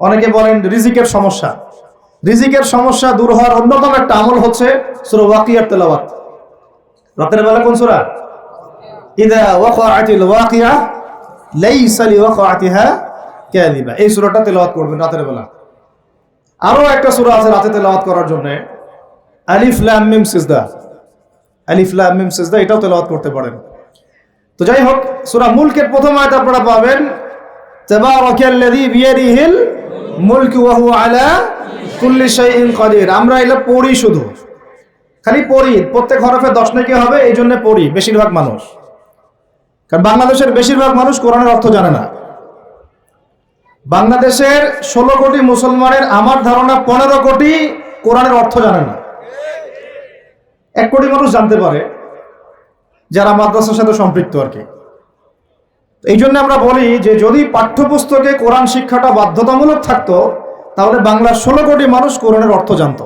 অনেকে বলেন রিজিকের সমস্যা। রিজিকের সমস্যা দূর হওয়ার অন্যতম একটা আমল হচ্ছে রাতের বেলা কোন সুরা? ইদা ওয়াকিয়া লাইসা কাযিবা। এই তেলাওয়াত করবেন রাতের বেলা। আরও একটা সূরা আছে রাতে তেলাওয়াত করার জন্য। আলিফ, লাম, মিম, সিজদা। আলিফ, লাম, মিম, সিজদা, এটাও তেলাওয়াত করতে পারেন। তো যাই হোক, সূরা মুলকের প্রথম আয়াত আপনারা পাবেন, তাবারাকাল্লাযী বিয়াদিহিল মুলকু ওয়া হুয়া আলা কুল্লি শাইইন কাদির। আমরা এটা পড়ি শুধু। খালি পড়ি। প্রত্যেক হরফে দশ নাকি হবে, এই জন্য পড়ি, বেশিরভাগ মানুষ। কারণ বাংলাদেশের বেশিরভাগ মানুষ কোরআনের অর্থ জানে না। বাংলাদেশের ষোলো কোটি মুসলমানের আমার ধারণা পনেরো কোটি কোরআনের অর্থ জানে না। এক কোটি মানুষ জানতে পারে, যারা মাদ্রাসার সাথে সম্পৃক্ত আর কি। এই জন্য আমরা বলি যে যদি পাঠ্যপুস্তকে কোরআন শিক্ষাটা বাধ্যতামূলক থাকতো, তাহলে বাংলার ষোলো কোটি মানুষ কোরআনের অর্থ জানতো।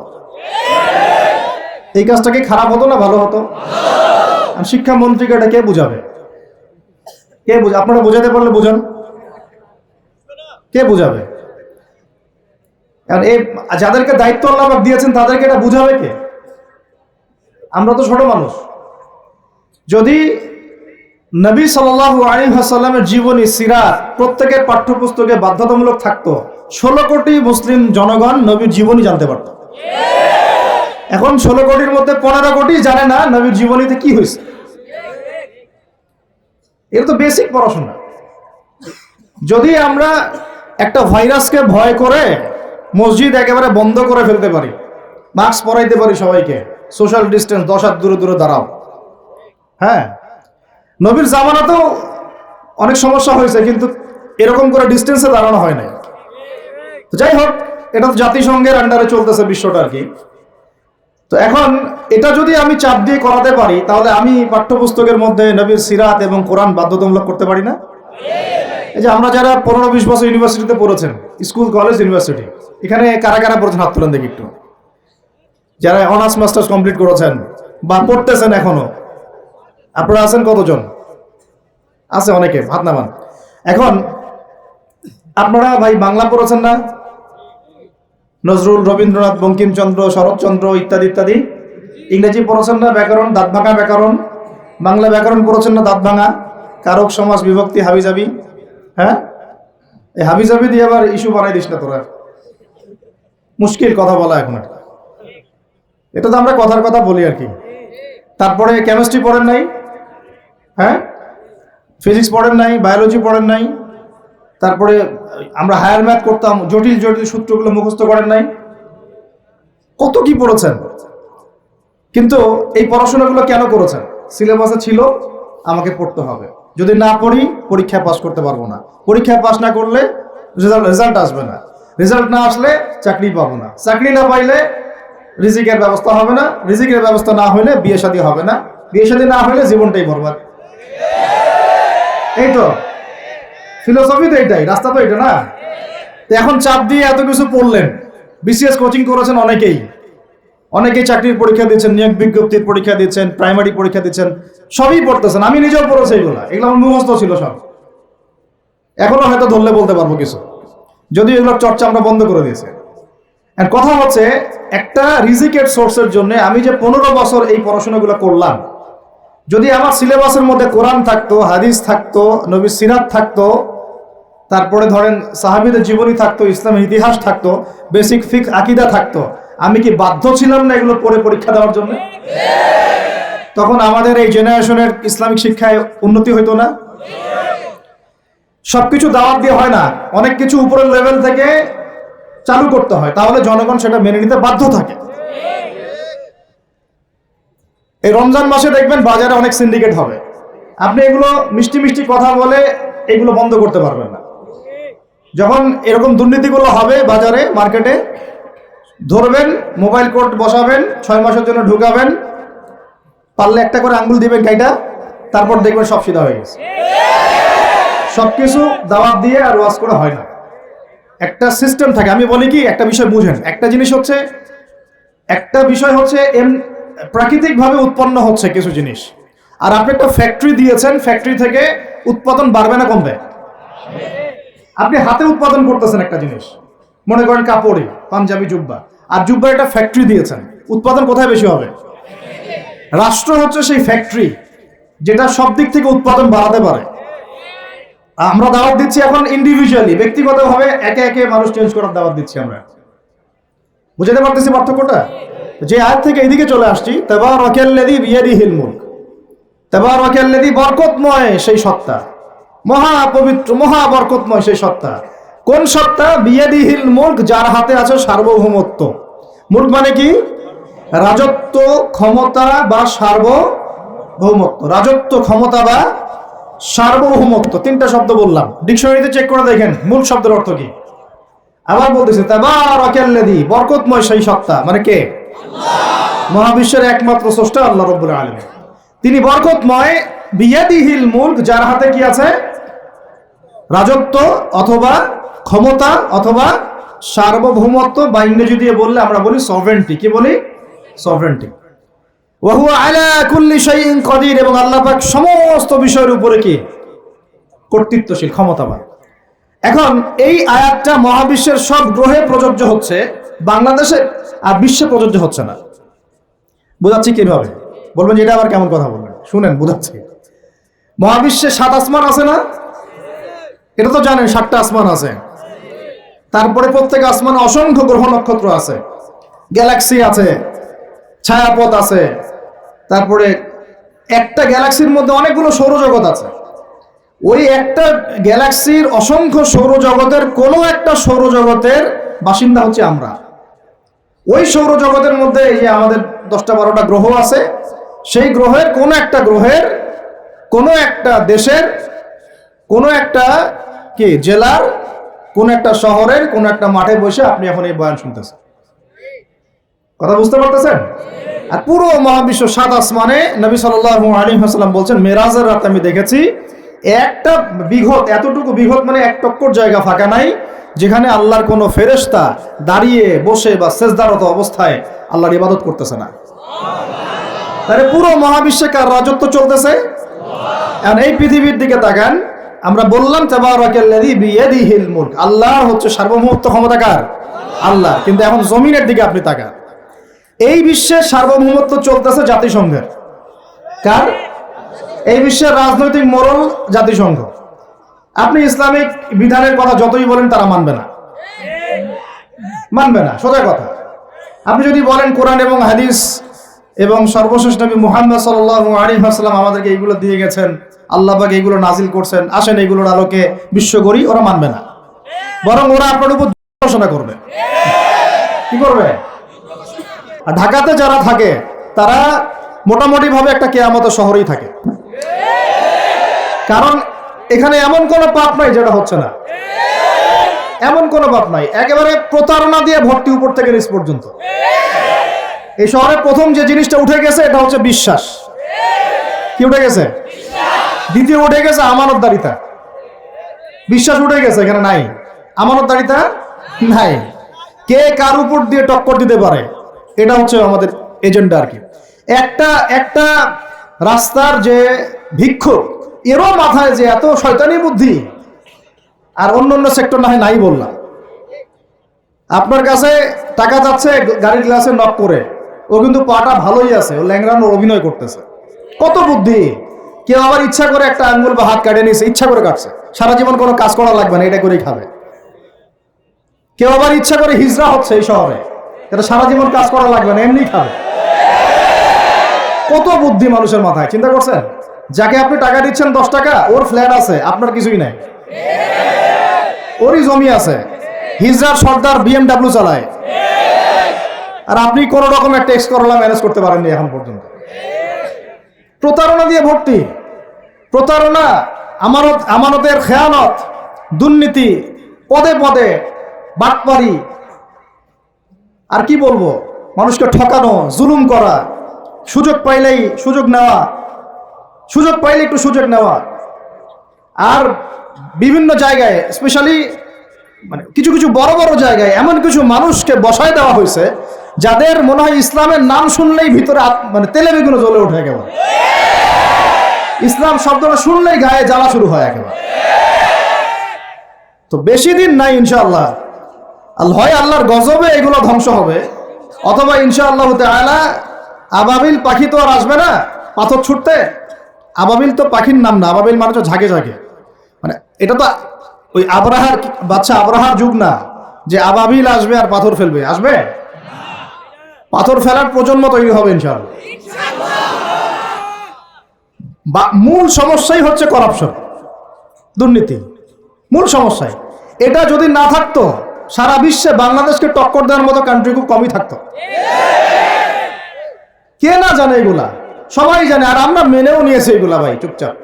এই কাজটা কি খারাপ হতো না ভালো হতো? আর শিক্ষামন্ত্রীকে এটা কে বুঝাবে? কে বুঝ আপনারা বোঝাতে পারলে বুঝান। কে বুঝাবে? কারণ এই যাদেরকে দায়িত্ব আল্লাহ দিয়েছেন, তাদেরকে এটা বুঝাবে কে? আমরা তো ছোট মানুষ। যদি নবী সাল্লাল্লাহু আলাইহি ওয়াসাল্লামের জীবনী সিরাত প্রত্যেকের পাঠ্যপুস্তকে বাধ্যতামূলক থাকতো। ষোলো কোটি মুসলিম জনগণ নবীর জীবনী জানতে পারত। এখন ষোলো কোটির মধ্যে পনেরো কোটি জানে না নবীর জীবনীতে কি হয়েছে। এটা তো বেসিক পড়াশোনা। যদি আমরা একটা ভাইরাসকে ভয় করে মসজিদ একেবারে বন্ধ করে ফেলতে পারি, মাস্ক পরাইতে পারি সবাইকে সোশ্যাল ডিস্টেন্স দশ হাত দূরে দূরে দাঁড়াও। হ্যাঁ? নবীর জামানাতেও অনেক সমস্যা হয়েছে, কিন্তু এরকম করে ডিস্টেন্সে দাঁড়ানো হয় নাই। যাই হোক, এটা তো জাতিসংঘের আন্ডারে চলতেছে বিশ্বটা আর কি। তো এখন এটা যদি আমি চাপ দিয়ে করাতে পারি, তাহলে আমি পাঠ্যপুস্তকের মধ্যে নবীর সিরাত এবং কোরআন বাধ্যতামূলক করতে পারি না? এই যে আমরা যারা পনেরো বিশ বছর ইউনিভার্সিটিতে পড়েছেন স্কুল কলেজ ইউনিভার্সিটি এখানে কারা কারা পড়েছেন? হাত তুলেন দেখি একটু। যারা অনার্স মাস্টার্স কমপ্লিট করেছেন বা পড়তেছেন এখনও আপনারা আছেন কতজন? আছে অনেকে, হাত নামান। এখন, আপনারা ভাই বাংলা পড়েছেন না? নজরুল, রবীন্দ্রনাথ, বঙ্কিমচন্দ্র, শরৎচন্দ্র ইত্যাদি ইত্যাদি। ইংরেজি পড়েছেন না, ব্যাকরণ, দাঁত ভাঙা ব্যাকরণ। বাংলা ব্যাকরণ পড়েছেন না, দাঁত ভাঙা। কারক, সমাজ, বিভক্তি, হাবিজাবি। হ্যাঁ? এই হাবিজাবি দিয়ে আবার ইস্যু বানাই দিস না তোরা। মুশকিল কথা বলা এখন এটা তো আমরা কথার কথা বলি আর কি। তারপরে কেমিস্ট্রি পড়েন নাই? হ্যাঁ? ফিজিক্স পড়েন নাই বায়োলজি পড়েন নাই, তারপরে আমরা হায়ার ম্যাথ করতাম, জটিল জটিল সূত্রগুলো মুখস্থ করেন নাই। কত কি পড়েছেন? কিন্তু এই পড়াশোনাগুলো কেন করেছেন? সিলেবাসে ছিল, আমাকে পড়তে হবে। যদি না পড়ি পরীক্ষায় পাস করতে পারব না। পরীক্ষায় পাস না করলে রেজাল্ট রেজাল্ট আসবে না। রেজাল্ট না আসলে চাকরি পাবো না। চাকরি না পাইলে রিজিকের ব্যবস্থা হবে না। রিজিকের ব্যবস্থা না হলে বিয়ে শাদী হবে না। বিয়ে শাদী না হলে জীবনটাই বরবাদ। এই তো ফিলোসফি তো এটাই রাস্তা তো এটা না? এখন চাপ দিয়ে এত কিছু পড়লেন। বিসিএস কোচিং করেছেন অনেকেই। অনেকেই চাকরির পরীক্ষা দিচ্ছেন, নিয়োগ বিজ্ঞপ্তির পরীক্ষা দিচ্ছেন প্রাইমারি পরীক্ষা দিচ্ছেন, সবই পড়তেছেন। আমি নিজেও পড়েছি এগুলো। এগুলো আমার মুখস্থ ছিল সব। এখনও হয়তো ধরলে বলতে পারব কিছু। যদি এগুলোর চর্চা আমরা বন্ধ করে দিয়েছি। কথা হচ্ছে, একটা রিজিকের সোর্সের জন্য আমি যে পনেরো বছর এই পড়াশোনাগুলো করলাম যদি আমার সিলেবাসের মধ্যে কোরআন থাকতো, হাদিস থাকতো নবী সিরাত থাকতো, তারপরে ধরেন সাহাবিদের জীবনী থাকতো, ইসলামের ইতিহাস থাকতো, বেসিক ফিক আকিদা থাকতো, আমি কি বাধ্য ছিলাম না এগুলো পড়ে পরীক্ষা দেওয়ার জন্য? তখন আমাদের এই জেনারেশনের ইসলামিক শিক্ষায় উন্নতি হইতো না। সবকিছু দাওয়াত দিয়ে হয় না, অনেক কিছু উপরের লেভেল থেকে চালু করতে হয়, তাহলে জনগণ সেটা মেনে নিতে বাধ্য থাকে। এই রমজান মাসে দেখবেন বাজারে অনেক সিন্ডিকেট হবে। আপনি এগুলো মিষ্টি মিষ্টি কথা বলে এগুলো বন্ধ করতে পারবেন না। যখন এরকম দুর্নীতিগুলো হবে বাজারে, মার্কেটে, ধরবেন, মোবাইল কোড বসাবেন, ছয় মাসের জন্য ঢুকাবেন, পারলে একটা করে আঙ্গুল দিবেন গাইটা তারপর দেখবেন সব সিধা হয়ে গেছে। সবকিছু দাওয়াত দিয়ে আর ওয়াজ করা হয় না। একটা সিস্টেম থাকে, আমি বলি কি, একটা বিষয় বুঝেন। একটা জিনিস হচ্ছে, একটা বিষয় হচ্ছে এম প্রাকৃতিকভাবে উৎপন্ন হচ্ছে কিছু জিনিস। আর আপনি একটা ফ্যাক্টরি দিয়েছেন ফ্যাক্টরি থেকে উৎপাদন বাড়বে না কমবে? আপনি হাতে উৎপাদন করতেছেন একটা জিনিস। মনে করেন কাপড়ে, পাঞ্জাবি, জুব্বা। আর জুব্বা একটা ফ্যাক্টরি দিয়েছেন। উৎপাদন কোথায় বেশি হবে? রাষ্ট্র হচ্ছে সেই ফ্যাক্টরি যেটা সব দিক থেকে উৎপাদন বাড়াতে পারে। আমরা দাওয়াত দিচ্ছি এখন ইন্ডিভিজুয়ালি ব্যক্তিগতভাবে একে একে মানুষ চেঞ্জ করার দাওয়াত দিচ্ছি আমরা। বুঝাতে পারতেছি পার্থক্যটা? যে আয়াত থেকে এদিকে চলে আসছি, তাবারাকাল্লাযী বিয়াদিহিল মুলক। তাবারাকাল্লাযী বরকতময় সেই সত্তা। মহা পবিত্র, মহা বরকতময় সেই সত্তা। কোন সত্তা? বিয়াদিহিল মুলক, যার হাতে আছে সার্বভৌমত্ব। মুলক মানে কি? রাজত্ব, ক্ষমতা বা সার্বভৌমত্ব। রাজত্ব, ক্ষমতা বা সার্বভৌমত্ব। তিনটা শব্দ বললাম। ডিকশনারিতে চেক করে দেখেন মূল শব্দের অর্থ কি? আবার বলতেছে তাবারাকাল্লাযী বরকতময় সেই সত্তা। মানে কে? মহাবিশ্বের একমাত্র স্রষ্টা আল্লাহ রব্বুল আলামিন। তিনি বরকতময় বিয়াদিহিল মুলক যার হাতে কি আছে? রাজত্ব অথবা ক্ষমতা অথবা সার্বভৌমত্ব বা ইংরেজি দিয়ে বললে আমরা বলি সভরেন্টি কি বলি? সভরেন্টি ওয়াহু আলা কুল্লি শাইইন কদির এবং আল্লাহ পাক সমস্ত বিষয়ের উপরে কি? কর্তৃত্বশীল ক্ষমতাবান। এখন এই আয়াতটা মহাবিশ্বের সব গ্রহে প্রযোজ্য হচ্ছে, বাংলাদেশে আর বিশ্বে প্রযোজ্য হচ্ছে না। বোঝাচ্ছি কীভাবে? বলবেন যে এটা আবার কেমন কথা বলবেন? শুনেন, বোঝাচ্ছি। মহাবিশ্বে সাত আসমান আছে না? এটা তো জানেন, সাতটা আসমান আছে। তারপরে প্রত্যেক আসমানে অসংখ্য গ্রহ নক্ষত্র আছে। গ্যালাক্সি আছে, ছায়াপথ আছে, তারপরে একটা গ্যালাক্সির মধ্যে অনেকগুলো সৌরজগৎ আছে। ওই একটা গ্যালাক্সির অসংখ্য সৌরজগতের কোনো একটা সৌরজগতের বাসিন্দা হচ্ছে আমরা। ওই সৌরজগতের মধ্যে এই যে আমাদের দশটা বারোটা গ্রহ আছে, সেই গ্রহের কোনো একটা গ্রহের, কোনো একটা দেশের, কোনো একটা কি জেলার, কোন একটা শহরের, কোন একটা মাঠে বসে আপনি এখন এই বয়ান শুনতেছেন। কথা বুঝতে পারতেছেন? আর পুরো মহাবিশ্ব সাত আসমানে নবী সাল্লাল্লাহু আলাইহি ওয়াসাল্লাম বলছেন, মেরাজের রাতে আমি দেখেছি একটা বিঘত এতটুকু বিঘত মানে এক টক্কর জায়গা ফাঁকা নাই, যেখানে আল্লাহর কোনো ফেরেশতা দাঁড়িয়ে বসে বা সেজদারত অবস্থায় আল্লাহর ইবাদত করতেছে না। তাহলে পুরো মহাবিশ্বে কার রাজত্ব চলতেছে? এই পৃথিবীর দিকে তাকান, আমরা বললাম আল্লাহর হচ্ছে সার্বভৌমত্ব ক্ষমতাকার আল্লাহ। কিন্তু এখন জমিনের দিকে আপনি তাকান। এই বিশ্বের সার্বভৌমত্ব চলতেছে জাতিসংঘের। কার? এই বিশ্বের রাজনৈতিক মোড়ল জাতিসংঘ। আপনি ইসলামিক বিধানের কথা যতই বলেন, তারা মানবে না। মানবে না, সোজা কথা। আপনি যদি বলেন কোরআন এবং হাদিস এবং সর্বশেষ নবী মুহাম্মদ সাল্লাল্লাহু আলাইহি ওয়াসাল্লাম আমাদেরকে এইগুলো দিয়ে গেছেন, আল্লাহ পাক এইগুলো নাজিল করছেন, আসেন এইগুলোর আলোকে বিশ্ব করি ওরা মানবে না। বরং ওরা আপনার উপর আলোচনা করবে। কি করবে? ঢাকাতে যারা থাকে, তারা মোটামুটি ভাবে একটা কেয়ামতের শহরেই থাকে। কারণ এখানে এমন কোনো পাপ নাই যেটা হচ্ছে না। এমন কোনো পাপ নাই। একেবারে প্রতারণা দিয়ে ভর্তি উপর থেকে নিচ পর্যন্ত। এই শহরে প্রথম যে জিনিসটা উঠে গেছে, এটা হচ্ছে বিশ্বাস। কি উঠে গেছে? দ্বিতীয় উঠে গেছে আমানতদারিতা। বিশ্বাস উঠে গেছে, এখানে নাই। আমানতদারিতা নাই। কে কার উপর দিয়ে টক্কর দিতে পারে, এটা হচ্ছে আমাদের এজেন্ডা আর কি। একটা একটা রাস্তার যে ভিক্ষুক এরও মাথায় যে এত শয়তানি বুদ্ধি, আর অন্য অন্য সেক্টর না হয় নাই বললাম। আপনার কাছে টাকা যাচ্ছে, গাড়ির গ্লাসে নক করে। ও কিন্তু পাটা ভালোই আছে, ও ল্যাংরানোর অভিনয় করতেছে। কত বুদ্ধি! কেউ আবার ইচ্ছা করে একটা আঙ্গুল বা হাত কাটে নিয়েছে, ইচ্ছা করে কাটছে। সারা জীবন কোনো কাজ করা লাগবে না, এটা করেই খাবে। কেউ আবার ইচ্ছা করে হিজরা হচ্ছে এই শহরে, এটা সারা জীবন কাজ করা লাগবে না, এমনি খাবে। কত বুদ্ধি মানুষের মাথায়, চিন্তা করছেন? যাকে আপনি টাকা দিচ্ছেন দশ টাকা, ওর ফ্ল্যাট আছে, আপনার কিছুই নাই। ওরই জমি আছে। হিজরার সর্দার বিএমডাব্লিউ চালায়। আর আপনি কোন রকমের ট্যাক্স করলা ম্যানেজ করতে পারেননি এখন পর্যন্ত। প্রতারণা দিয়ে ভর্তি। প্রতারণা, আমানত আমানতের খেয়ানত, দুর্নীতি, পদে পদে বাটপারি। আর কি বলব? মানুষকে ঠকানো, জুলুম করা। সুযোগ পাইলেই সুযোগ নেওয়া। সুযোগ পাইলে একটু সুযোগ নেওয়া। আর বিভিন্ন জায়গায় স্পেশালি মানে কিছু কিছু বড় বড় জায়গায় এমন কিছু মানুষকে বসায় দেওয়া হয়েছে, যাদের মনে হয় ইসলামের নাম শুনলেই ভিতরে মানে তেলে বেগুনো জ্বলে ওঠে একেবারে। ইসলাম শব্দটা শুনলেই গায়ে জ্বালা শুরু হয় একেবারে। তো বেশি দিন নাই ইনশাআল্লাহ। আল হয় আল্লাহর গজবে এগুলো ধ্বংস হবে। অথবা ইনশা আল্লাহ তাআলা আবাবিল পাখি তো আর আসবে না, পাথর ছুটতে। আবাবিল তো পাখির নাম না, আবাবিল মানে তো ঝাঁকে ঝাঁকে। মানে এটা তো ওই আবরাহার বাচ্চা আবরাহার যুগ না, যে আবাবিল আসবে আর পাথর ফেলবে। আসবে? পাথর ফেলার প্রজন্ম তৈরি হবে ইনশাআল্লাহ। বা মূল সমস্যাই হচ্ছে করাপশন দুর্নীতি। মূল সমস্যাই। এটা যদি না থাকতো, সারা বিশ্বে বাংলাদেশকে টক্কর দেওয়ার মতো কান্ট্রি খুব কমই থাকতো। কে না জানে এগুলা? সবাই জানে, আর আমরা মেনেও নিয়েছি এগুলা ভাই, চুপচাপ।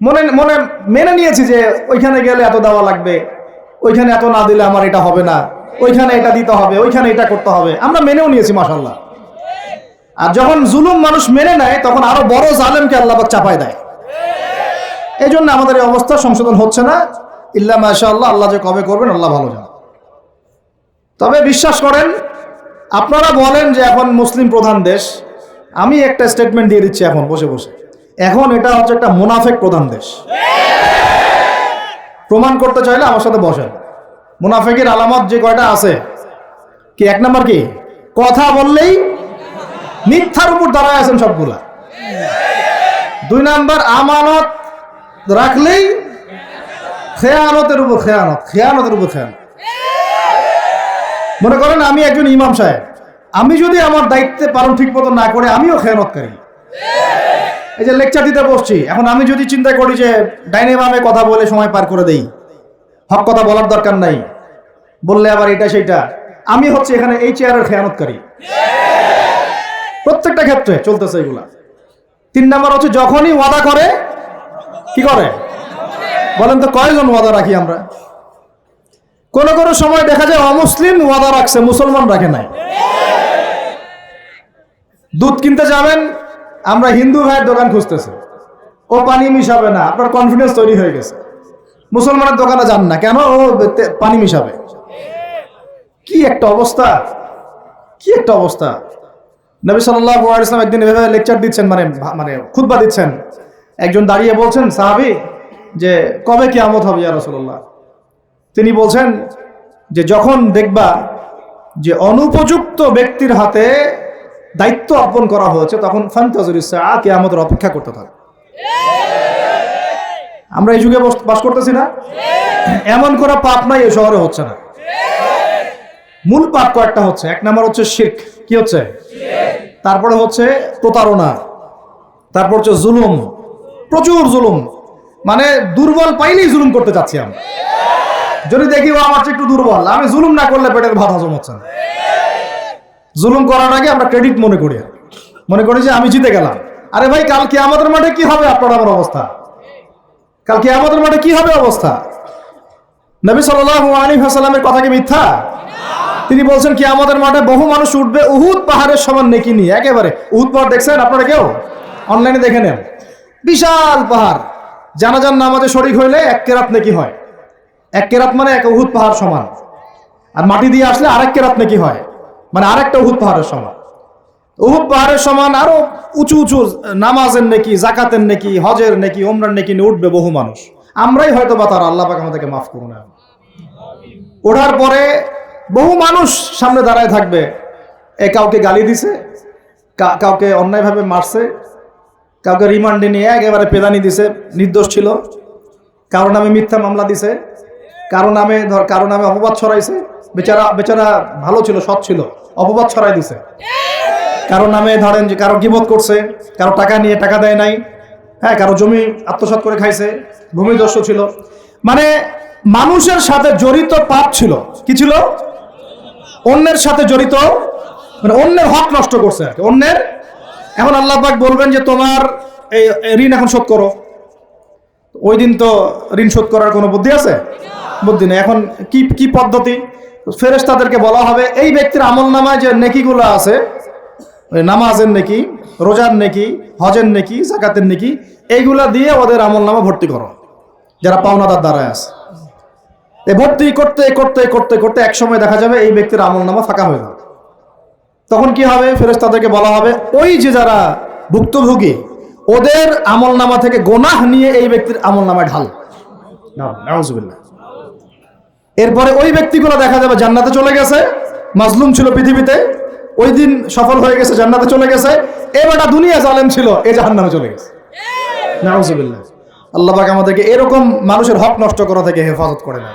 মনে মনে, মেনে নিয়েছি যে ওইখানে গেলে এত দেওয়া লাগবে, ওইখানে এত না দিলে আমার এটা হবে না, ওইখানে এটা দিতে হবে, ওইখানে এটা করতে হবে। আমরা মেনেও নিয়েছি মাসাল্লাহ আর যখন জুলুম মানুষ মেনে নেয়, তখন আরও বড় জালেমকে আল্লাহ চাপায় দেয়। এই জন্য আমাদের এই অবস্থা সংশোধন হচ্ছে না। ইল্লা মাশা আল্লাহ আল্লাহ যে কবে করবেন, আল্লাহ ভালো জানে। তবে বিশ্বাস করেন, আপনারা বলেন যে এখন মুসলিম প্রধান দেশ আমি একটা স্টেটমেন্ট দিয়ে দিচ্ছি এখন, বসে বসে। এখন এটা হচ্ছে একটা মুনাফেক প্রধান দেশ। প্রমাণ করতে চাইলে আমার সাথে বসেন। মুনাফেকের আলামত যে কয়টা আছে? কি, এক নাম্বার কি? কথা বললেই মিথ্যার উপর দাঁড়ায় আছেন সবগুলা। দুই নাম্বার, আমানত রাখলেই খেয়ানতের উপর খেয়ানত, খেয়ানতের উপর খেয়ানত। মনে করেন আমি একজন ইমাম সাহেব। আমি যদি আমার দায়িত্বে পালন ঠিক মতো না করে, আমিও খেয়ানতকারী। এই যে লেকচার দিতে বসছি, এখন আমি যদি চিন্তা করি যে ডাইনে বামে কথা বলে সময় পার করে দেই, হক কথা বলার দরকার নাই, বললে আবার এটা সেটা আমি হচ্ছে এখানে এই চেয়ারের খেয়ানতকারী। প্রত্যেকটা ক্ষেত্রে চলতেছে এগুলা। তিন নাম্বার হচ্ছে যখনই ওয়াদা করে, কি করে? বলেন তো কয়জন ওয়াদা রাখি আমরা? কোন কোন সময় দেখা যায় অমুসলিম ওয়াদা রাখছে, মুসলমান রাখে নাই। দুধ কিনতে যাবেন, আমরা হিন্দু ভাইয়ের দোকান খুঁজতেছি। ও পানি মিশাবে না, আপনার কনফিডেন্স তৈরি হয়ে গেছে। মুসলমানের দোকানে যান না, কেন? ও পানি মিশাবে। কি একটা অবস্থা? কি একটা অবস্থা? নবী আলাইহি ওয়াসাল্লাম একদিন এভাবে লেকচার দিচ্ছেন মানে মানে খুতবা দিচ্ছেন। একজন দাঁড়িয়ে বলছেন, সাহাবী, যে কবে কি আমত হবে ইয়া রাসূলুল্লাহ? তিনি বলছেন যে, যখন দেখবা যে অনুপযুক্ত ব্যক্তির হাতে দায়িত্ব অর্পণ করা হয়েছে, তখন ফান্তাজুরিসা কিয়ামতের অপেক্ষা করতে থাকে। আমরা এই যুগে বাস করতেছি না? এমন করা পাপ নাই এই শহরে হচ্ছে না। মূল পাপ কয়েকটা হচ্ছে। এক নম্বর হচ্ছে শির্ক। কি হচ্ছে? তারপরে হচ্ছে প্রতারণা। তারপর হচ্ছে জুলুম। প্রচুর জুলুম। মানে দুর্বল পাইলেই জুলুম করতে চাচ্ছি আমি যদি দেখি ও আমার একটু দুর্বল। আমি জুলুম না করলে পেটের ভাত হজম হচ্ছে না। জুলুম করার আগে আমরা ক্রেডিট মনে করি। মনে করি যে আমি জিতে গেলাম। আরে ভাই কালকে আমাদের মাঠে কি হবে আপনার আমার অবস্থা? কালকে আমাদের মাঠে কি হবে অবস্থা? নবী ওয়াসাল্লামের কথা কি মিথ্যা? তিনি বলছেন কি আমাদের মাঠে বহু মানুষ উঠবে উহুদ পাহাড়ের সমান নেকি নিয়ে। একেবারে, উহুদ পাহাড় দেখছেন আপনারা কেউ? অনলাইনে দেখে নেন। বিশাল পাহাড়। জানা জানাজান নামাজে শরিক হইলে এক কেরাত নেকি হয়। এক কেরাত মানে এক উহুদ পাহাড় সমান। আর মাটি দিয়ে আসলে আরেক কেরাত নেকি হয়। মানে আরেকটা উহুদ পাহাড়ের সমান। উহুদ পাহাড়ের সমান আরও উঁচু উঁচু নামাজের নেকি জাকাতের নেকি, হজের নেকি ওমরার নেকি নিয়ে উঠবে বহু মানুষ। আমরাই হয়তো বা তার আল্লাহ পাক আমাদেরকে মাফ করুন। ওঠার পরে বহু মানুষ সামনে দাঁড়ায় থাকবে। এ কাউকে গালি দিছে কাউকে অন্যায়ভাবে মারছে, কাউকে রিমান্ডে নিয়ে একেবারে পেদানি দিছে, নির্দোষ ছিল। কারও নামে মিথ্যা মামলা দিছে, কারও নামে ধর, কারও নামে অপবাদ ছড়াইছে। বেচারা বেচারা ভালো ছিল, সৎ ছিল, অপবাদ ছড়াই দিছে। কারও নামে ধরেন যে কারও গিবত করছে কারও টাকা নিয়ে টাকা দেয় নাই হ্যাঁ কারও জমি আত্মসাৎ করে খাইছে ভূমিদস্য ছিল। মানে মানুষের সাথে জড়িত পাপ ছিল। কি ছিল? অন্যের সাথে জড়িত মানে অন্যের হক নষ্ট করছে আর। অন্যের। এখন আল্লাহ পাক বলবেন যে তোমার এই ঋণ এখন শোধ করো। ওই দিন তো ঋণ শোধ করার কোনো বুদ্ধি আছে? বুদ্ধি নেই। এখন কি কি পদ্ধতি? ফেরেস তাদেরকে বলা হবে, এই ব্যক্তির আমল নামায় যে নেকিগুলো আছে নামাজের নেকি, রোজার নেকি, হজের নেকি, জাকাতের নেকি, এইগুলা দিয়ে ওদের আমল নামা ভর্তি করো, যারা পাওনাদার দ্বারায় আছে। এ ভর্তি করতে করতে করতে করতে এক সময় দেখা যাবে এই ব্যক্তির আমল নামা ফাঁকা হয়ে যাবে। তখন কি হবে? ফেরেস তাদেরকে বলা হবে, ওই যে যারা ভুক্তভোগী, ওদের আমল নামা থেকে গোনাহ নিয়ে এই ব্যক্তির আমল নামায় ঢাল নাউজুবিল্লাহ। এরপরে ওই ব্যক্তিগুলো দেখা যাবে জান্নাতে চলে গেছে। মাজলুম ছিল পৃথিবীতে। ওই দিন সফল হয়ে গেছে, জান্নাতে চলে গেছে। এবারটা দুনিয়া জালেম ছিল, এ জাহান্নামে চলে গেছে। আল্লাহ পাক আমাদেরকে এরকম মানুষের হক নষ্ট করা থেকে হেফাজত করে না